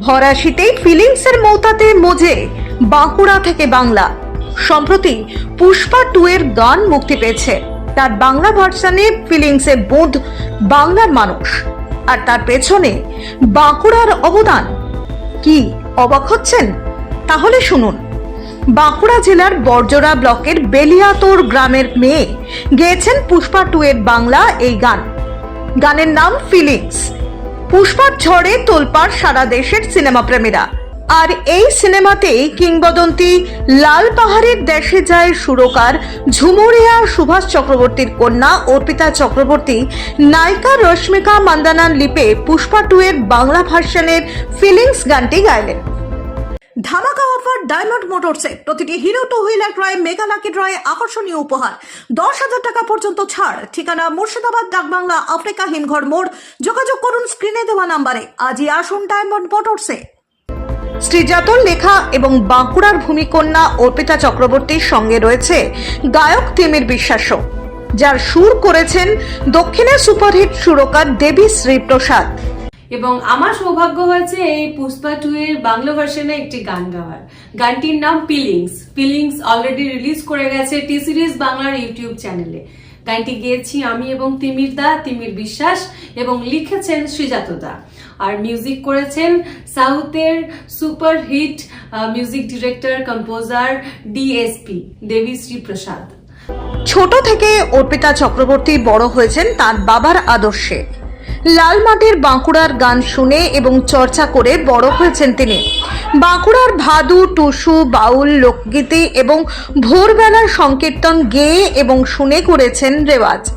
ভরা শীতেই ফিলিংসের মৌতাতে মজে বাঁকুড়া থেকে বাংলা। সম্প্রতি পুষ্পা টু এর গান মুক্তি পেয়েছে। তার বাংলা ভার্সানে ফিলিংসে বোধ বাংলার মানুষ। আর তার পেছনে বাঁকুড়ার অবদান। কি অবাক হচ্ছেন? তাহলে শুনুন। বাঁকুড়া জেলার বর্জরা ব্লকের বেলিয়াতোর গ্রামের মেয়ে গেয়েছেন পুষ্পা টু এর বাংলা এই গান। গানের নাম ফিলিংস। পুষ্পার ঝড়ে তোলপাড় সারা দেশের সিনেমা প্রেমীরা। আর এই সিনেমাতেই কিংবদন্তি লাল পাহাড়ের দেশে যায় সুরকার ঝুমুরিয়া সুভাষ চক্রবর্তীর কন্যা অর্পিতা চক্রবর্তী। নায়িকা রশ্মিকা মান্দানান লিপে পুষ্পা টু এর বাংলা ভার্সনের ফিলিংস গানটি গাইলেন। ধামাকা অফার ডায়মন্ড মোটরসে প্রতিটি হিরো টু হুইলার ক্রয়ে মেগা লাকি ড্রয়ে আকর্ষণীয় উপহার। দশ হাজার টাকা পর্যন্ত ছাড়। ঠিকানা মুর্শিদাবাদ, ডাকবাংলা, আফ্রিকা হিমঘর মোড়। যোগাযোগ করুন স্ক্রিনে দেওয়া নাম্বারে আজই আসুন ডায়মন্ড মোটরসে শ্রীজাতন লেখা এবং বাঁকুড়ার ভূমিকন্যা অর্পিতা চক্রবর্তীর সঙ্গে রয়েছে গায়ক তিমির বিশ্বাসও। যার সুর করেছেন দক্ষিণের সুপারহিট সুরকার দেবী শ্রীপ্রসাদ। এবং আমার সৌভাগ্য হয়েছে এই পুষ্পা টু এর বাংলা ভার্সনে একটি গান গাওয়ার। গানটির নাম পিলিংস পিলিংস অলরেডি রিলিজ করে গেছে টি সিরিজ বাংলার ইউটিউব চ্যানেলে। গানটি গেয়েছি আমি এবং তিমির দা, তিমির বিশ্বাস এবং লিখেছেন শ্রীজাত দা। আর মিউজিক করেছেন সাউথের super hit music director composer DSP Devi Sriprasad. ছোট থেকে অর্পিতা চক্রবর্তী বড় হয়েছেন তার বাবার আদর্শে। লাল মাটির বাঁকুড়ার গান শুনে এবং চর্চা করে বড় হয়েছেন তিনি। বাঁকুড়ার ভাদু, টুসু, বাউল, লোকগীতি এবং ভোরবেলার সংকীর্তন গেয়ে এবং শুনে করেছেন রেওয়াজ।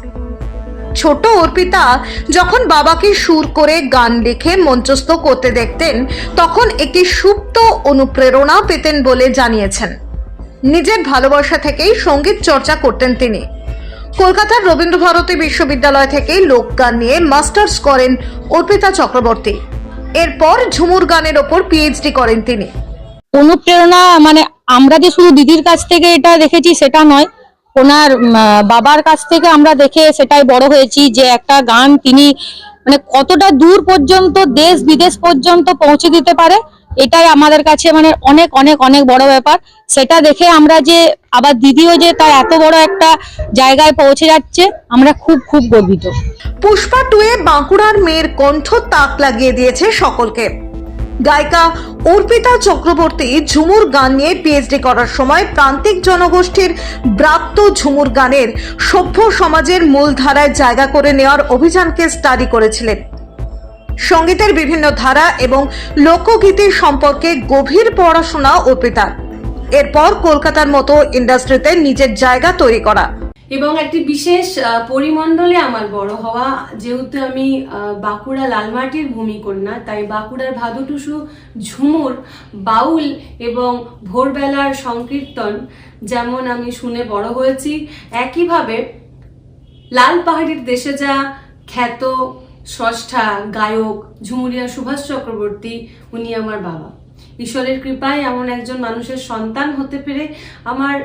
ছোট অর্পিতা যখন বাবাকে সুর করে গান লিখে মঞ্চস্থ করতে দেখতেন, তখন একটি সুপ্ত অনুপ্রেরণা পেতেন বলে জানিয়েছেন। নিজের ভালোবাসা থেকেই সংগীত চর্চা করতেন তিনি। কলকাতার রবীন্দ্রভারতী বিশ্ববিদ্যালয় থেকে লোকগান নিয়ে মাস্টার্স করেন অর্পিতা চক্রবর্তী। এরপর ঝুমুর গানের ওপর পিএইচডি করেন তিনি। অনুপ্রেরণা মানে আমরা যে শুধু দিদির কাছ থেকে এটা দেখেছি, সেটা নয়, ওনার বাবার কাছ থেকে আমরা দেখে সেটাই বড় হয়েছি যে একটা গান তিনি মানে কতটা দূর পর্যন্ত দেশ বিদেশ পর্যন্ত পৌঁছে দিতে পারে, এটাই আমাদের কাছে মানে অনেক অনেক অনেক বড় ব্যাপার। সেটা দেখে আমরা যে, আবার দিদিও যে তার এত বড় একটা জায়গায় পৌঁছে যাচ্ছে, আমরা খুব খুব গর্বিত। পুষ্পা টুয়ে বাঁকুড়ার মেয়ের কণ্ঠ তাক লাগিয়ে দিয়েছে সকলকে। গায়িকা অর্পিতা চক্রবর্তী ঝুমুর গান নিয়ে পিএইচডি করার সময় প্রান্তিক জনগোষ্ঠীর ব্রাত্য ঝুমুর গানের সভ্য সমাজের মূলধারায় জায়গা করে নেওয়ার অভিযানকে স্টাডি করেছিলেন। সঙ্গীতের বিভিন্ন ধারা এবং লোকগীতির সম্পর্কে গভীর পড়াশোনা অর্পিতার। এরপর কলকাতার মতো ইন্ডাস্ট্রিতে নিজের জায়গা তৈরি করা। এবং একটি বিশেষ পরিমণ্ডলে আমার বড় হওয়া, যেহেতু আমি বাঁকুড়া লালমাটির ভূমিকন্যা, তাই বাঁকুড়ার ভাদুটুসু ঝুমুর, বাউল এবং ভোরবেলার সংকীর্তন যেমন আমি শুনে বড় হয়েছি, একইভাবে লাল পাহাড়ির দেশে যা খ্যাত স্রষ্টা, গায়ক ঝুমুরিয়া সুভাষ চক্রবর্তী, উনি আমার বাবা। ঈশ্বরের কৃপায় এমন একজন মানুষের সন্তান হতে পেরে আমার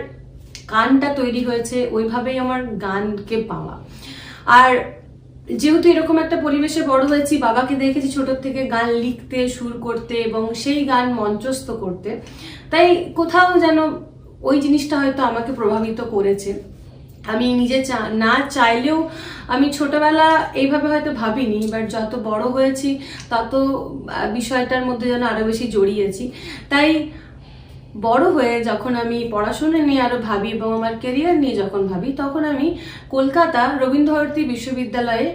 গানটা তৈরি হয়েছে, ওইভাবেই আমার গানকে পাওয়া। আর যেহেতু এরকম একটা পরিবেশে বড় হয়েছি, বাবাকে দেখেছি ছোট থেকে গান লিখতে, সুর করতে এবং সেই গান মঞ্চস্থ করতে, তাই কোথাও যেন ওই জিনিসটা হয়তো আমাকে প্রভাবিত করেছে। আমি নিজে না চাইলেও আমি ছোটবেলা এইভাবে হয়তো ভাবিনি বাট যত বড় হয়েছি, তত বিষয়টার মধ্যে যেন আরও বেশি জড়িয়েছি। তাই বড় হয়ে যখন আমি পড়াশোনা নিয়ে আরও ভাবি এবং আমার কেরিয়ার নিয়ে যখন ভাবি, তখন আমি কলকাতা রবীন্দ্রভারতী বিশ্ববিদ্যালয়ে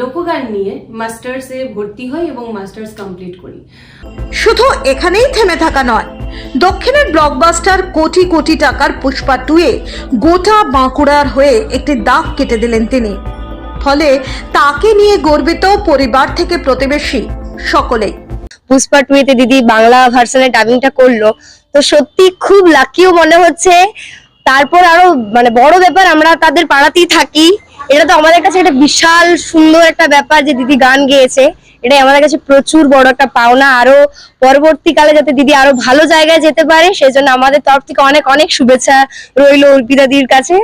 লোকগান নিয়ে মাস্টার্সে ভর্তি হই এবং মাস্টার্স কমপ্লিট করি। শুধু এখানেই থেমে থাকা নয়, দক্ষিণের ব্লকবাস্টার কোটি কোটি টাকার পুষ্পা টুয়ে গোটা বাঁকুড়ার হয়ে একটি দাগ কেটে দিলেন তিনি। ফলে তাকে নিয়ে গর্বিত পরিবার থেকে প্রতিবেশী সকলেই। পুষ্পা টুয়েতে দিদি বাংলা ভার্সনে ডাবিংটা করল। তো সত্যি খুব লাকিও মনে হচ্ছে। তারপর আরও মানে বড় ব্যাপার, আমরা তাদের পাড়াতেই থাকি। এটা তো আমাদের কাছে একটা বিশাল সুন্দর একটা ব্যাপার যে দিদি গান গেয়েছে। এটাই আমাদের কাছে প্রচুর বড় একটা পাওনা। আরও পরবর্তীকালে যাতে দিদি আরও ভালো জায়গায় যেতে পারে, সেজন্য আমাদের তরফ থেকে অনেক অনেক শুভেচ্ছা রইল অর্পিতাদির কাছে।